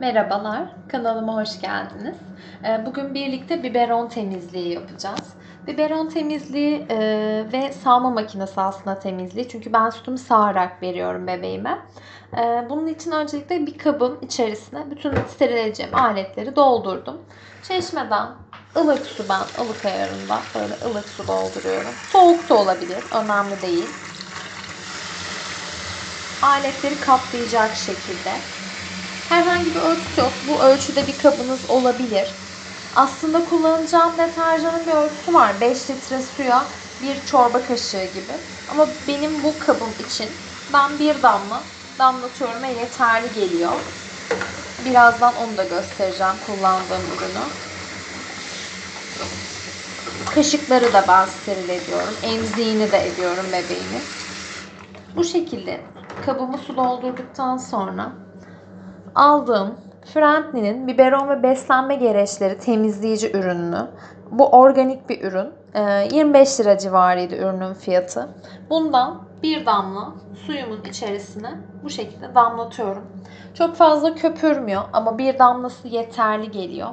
Merhabalar, kanalıma hoş geldiniz. Ee, Bugün birlikte biberon temizliği yapacağız. Biberon temizliği e, ve sağma makinesi aslında temizliği. Çünkü ben sütümü sağarak veriyorum bebeğime. Ee, Bunun için öncelikle bir kabın içerisine bütün steril edeceğim aletleri doldurdum. Çeşmeden ılık su ben ılık ayarında böyle ılık su dolduruyorum. Soğuk da olabilir, önemli değil. Aletleri kaplayacak şekilde Herhangi bir ölçüsü yok. Bu ölçüde bir kabınız olabilir. Aslında kullanacağım deterjanın bir ölçüsü var. 5 litre suya bir çorba kaşığı gibi. Ama benim bu kabım için ben bir damla damlatıyorum ve yeterli geliyor. Birazdan onu da göstereceğim kullandığım ürünü. Kaşıkları da ben steril ediyorum. Emziğini de ediyorum bebeğimin. Bu şekilde kabımı su doldurduktan sonra aldığım Friendly'nin biberon ve beslenme gereçleri temizleyici ürününü. Bu organik bir ürün. Ee, 25 lira civarıydı ürünün fiyatı. Bundan bir damla suyumun içerisine bu şekilde damlatıyorum. Çok fazla köpürmüyor ama bir damlası yeterli geliyor.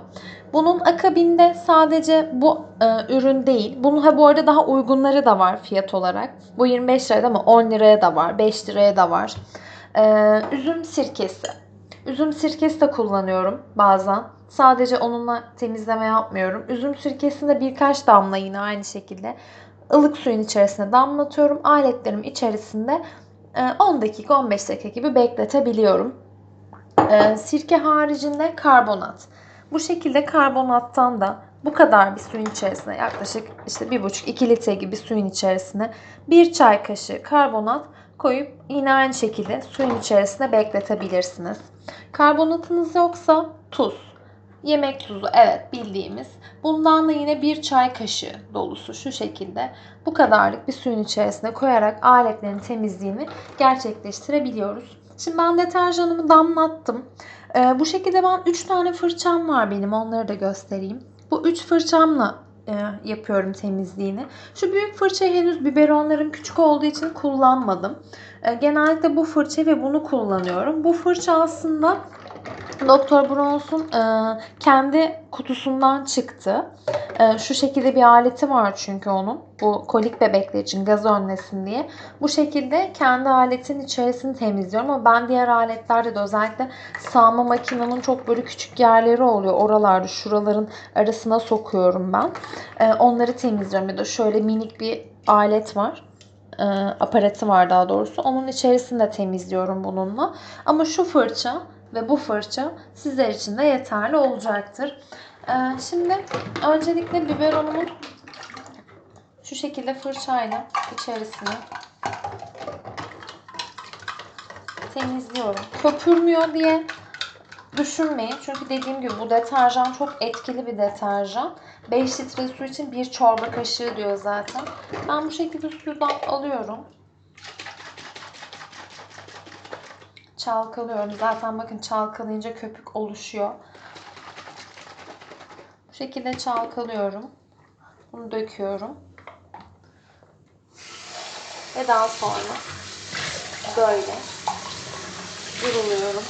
Bunun akabinde sadece bu e, ürün değil. Bunun ha bu arada daha uygunları da var fiyat olarak. Bu 25 liraya ama 10 liraya da var, 5 liraya da var. Ee, üzüm sirkesi. Üzüm sirkesi de kullanıyorum bazen. Sadece onunla temizleme yapmıyorum. Üzüm sirkesini de birkaç damla yine aynı şekilde ılık suyun içerisine damlatıyorum. Aletlerim içerisinde e, 10 dakika 15 dakika gibi bekletebiliyorum. E, Sirke haricinde karbonat. Bu şekilde karbonattan da bu kadar bir suyun içerisine yaklaşık işte 1,5-2 litre gibi suyun içerisine bir çay kaşığı karbonat koyup yine aynı şekilde suyun içerisine bekletebilirsiniz. Karbonatınız yoksa tuz. Yemek tuzu evet bildiğimiz. Bundan da yine bir çay kaşığı dolusu şu şekilde bu kadarlık bir suyun içerisine koyarak aletlerin temizliğini gerçekleştirebiliyoruz. Şimdi ben deterjanımı damlattım. Ee, bu şekilde ben 3 tane fırçam var benim onları da göstereyim. Bu 3 fırçamla yapıyorum temizliğini. Şu büyük fırçayı henüz biberonlarım küçük olduğu için kullanmadım. E, genellikle bu fırça ve bunu kullanıyorum. Bu fırça aslında Doktor Brons'un e, kendi kutusundan çıktı. E, şu şekilde bir aleti var çünkü onun. Bu kolik bebekler için gaz önlesin diye. Bu şekilde kendi aletin içerisini temizliyorum ama ben diğer aletlerde de özellikle sağma makinenin çok böyle küçük yerleri oluyor. Oralarda şuraların arasına sokuyorum ben. E, onları temizliyorum ya da şöyle minik bir alet var e, aparatı var daha doğrusu. Onun içerisinde de temizliyorum bununla. Ama şu fırça ve bu fırça sizler için de yeterli olacaktır. Ee, şimdi öncelikle biberonumun şu şekilde fırçayla içerisine temizliyorum. Köpürmüyor diye düşünmeyin. Çünkü dediğim gibi bu deterjan çok etkili bir deterjan. 5 litre su için bir çorba kaşığı diyor zaten. Ben bu şekilde sudan alıyorum. Çalkalıyorum. Zaten bakın çalkalayınca köpük oluşuyor. Bu şekilde çalkalıyorum. Bunu döküyorum. Ve daha sonra böyle duruluyorum.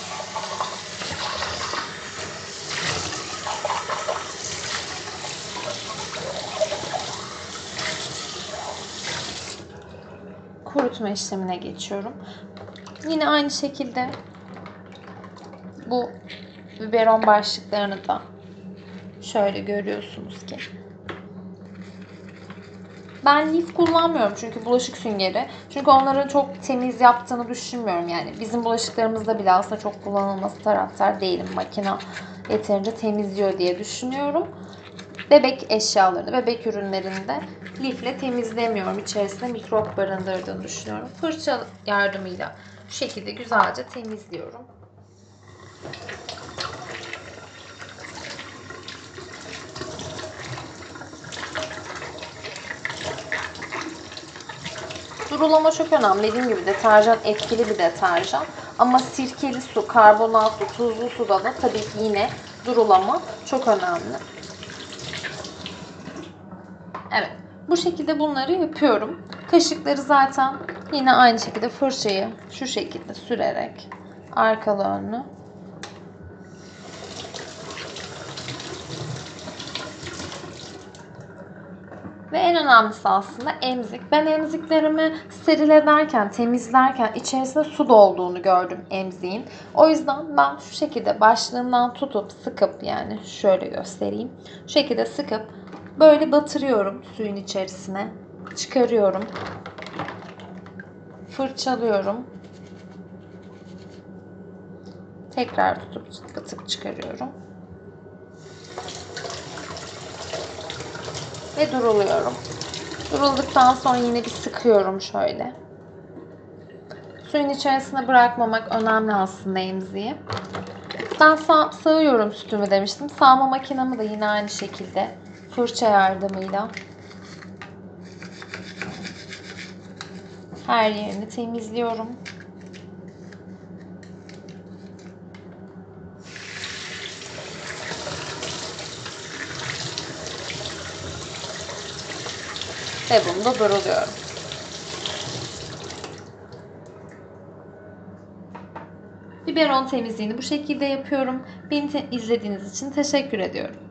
kurutma işlemine geçiyorum. Yine aynı şekilde bu biberon başlıklarını da şöyle görüyorsunuz ki. Ben lif kullanmıyorum çünkü bulaşık süngeri. Çünkü onları çok temiz yaptığını düşünmüyorum yani. Bizim bulaşıklarımızda bile aslında çok kullanılması taraftar değilim. Makine yeterince temizliyor diye düşünüyorum. Bebek eşyalarını, bebek ürünlerinde lifle temizlemiyorum. İçerisinde mikrop barındırdığını düşünüyorum. Fırça yardımıyla bu şekilde güzelce temizliyorum. Durulama çok önemli. Dediğim gibi deterjan etkili bir deterjan. Ama sirkeli su, karbonatlı, tuzlu suda da tabii ki yine durulama çok önemli. Evet. Bu şekilde bunları yapıyorum. Kaşıkları zaten yine aynı şekilde fırçayı şu şekilde sürerek arkalı önlü Ve en önemlisi aslında emzik. Ben emziklerimi steril ederken, temizlerken içerisinde su dolduğunu gördüm emziğin. O yüzden ben şu şekilde başlığından tutup sıkıp yani şöyle göstereyim. Şu şekilde sıkıp böyle batırıyorum suyun içerisine. Çıkarıyorum. Fırçalıyorum. Tekrar tutup batıp çıkarıyorum. Ve duruluyorum. Durulduktan sonra yine bir sıkıyorum şöyle. Suyun içerisine bırakmamak önemli aslında emziği. Ben sağ, sığıyorum sütümü demiştim. Sağma makinamı da yine aynı şekilde fırça yardımıyla her yerini temizliyorum. Ve bunu da duruluyorum. Biberon temizliğini bu şekilde yapıyorum. Beni izlediğiniz için teşekkür ediyorum.